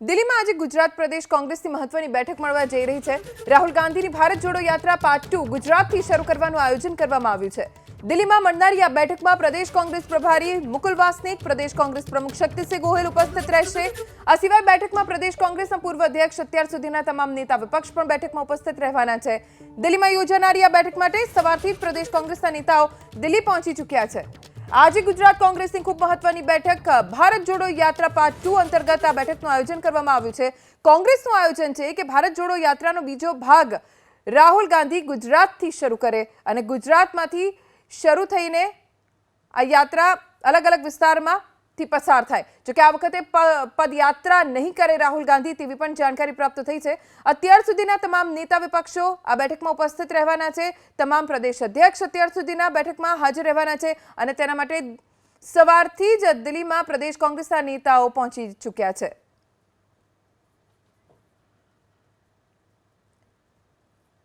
દિલ્હીમાં આજે ગુજરાત પ્રદેશ કોંગ્રેસની મહત્વની બેઠક મળવા જઈ રહી છે. રાહુલ ગાંધીની ભારત જોડો યાત્રા પાર્ટ ટુ ગુજરાતથી શરૂ કરવાનું આયોજન કરવામાં આવ્યું છે. દિલ્હીમાં મળનારી આ બેઠકમાં પ્રદેશ કોંગ્રેસ પ્રભારી મુકુલ વાસનિક, પ્રદેશ કોંગ્રેસ પ્રમુખ શક્તિસિંહ ગોહિલ ઉપસ્થિત રહેશે. આ સિવાય બેઠકમાં પ્રદેશ કોંગ્રેસના પૂર્વ અધ્યક્ષ અત્યાર સુધીના તમામ નેતા વિપક્ષ પણ બેઠકમાં ઉપસ્થિત રહેવાના છે. દિલ્હીમાં યોજાનારી આ બેઠક માટે સવારથી જ પ્રદેશ કોંગ્રેસના નેતાઓ દિલ્હી પહોંચી ચૂક્યા છે. આજે ગુજરાત કોંગ્રેસની ખૂબ મહત્વની બેઠક ભારત જોડો યાત્રા પાર્ટ ટુ અંતર્ગત આ બેઠકનું આયોજન કરવામાં આવ્યું છે. કોંગ્રેસનું આયોજન છે કે ભારત જોડો યાત્રાનો બીજો ભાગ રાહુલ ગાંધી ગુજરાતથી શરૂ કરે અને ગુજરાતમાંથી શરૂ થઈને આ યાત્રા અલગ અલગ વિસ્તારમાં થી પસાર થાય. જોકે આ વખતે પદયાત્રા નહીં કરે રાહુલ ગાંધી તેવી પણ જાણકારી પ્રાપ્ત થઈ છે. અત્યાર સુધીના તમામ નેતા વિપક્ષો આ બેઠકમાં ઉપસ્થિત રહેવાના છે. તમામ પ્રદેશ અધ્યક્ષ અત્યાર સુધીના બેઠકમાં હાજર રહેવાના છે અને તેના માટે સવારથી જ દિલ્હીમાં પ્રદેશ કોંગ્રેસના નેતાઓ પહોંચી ચૂક્યા છે.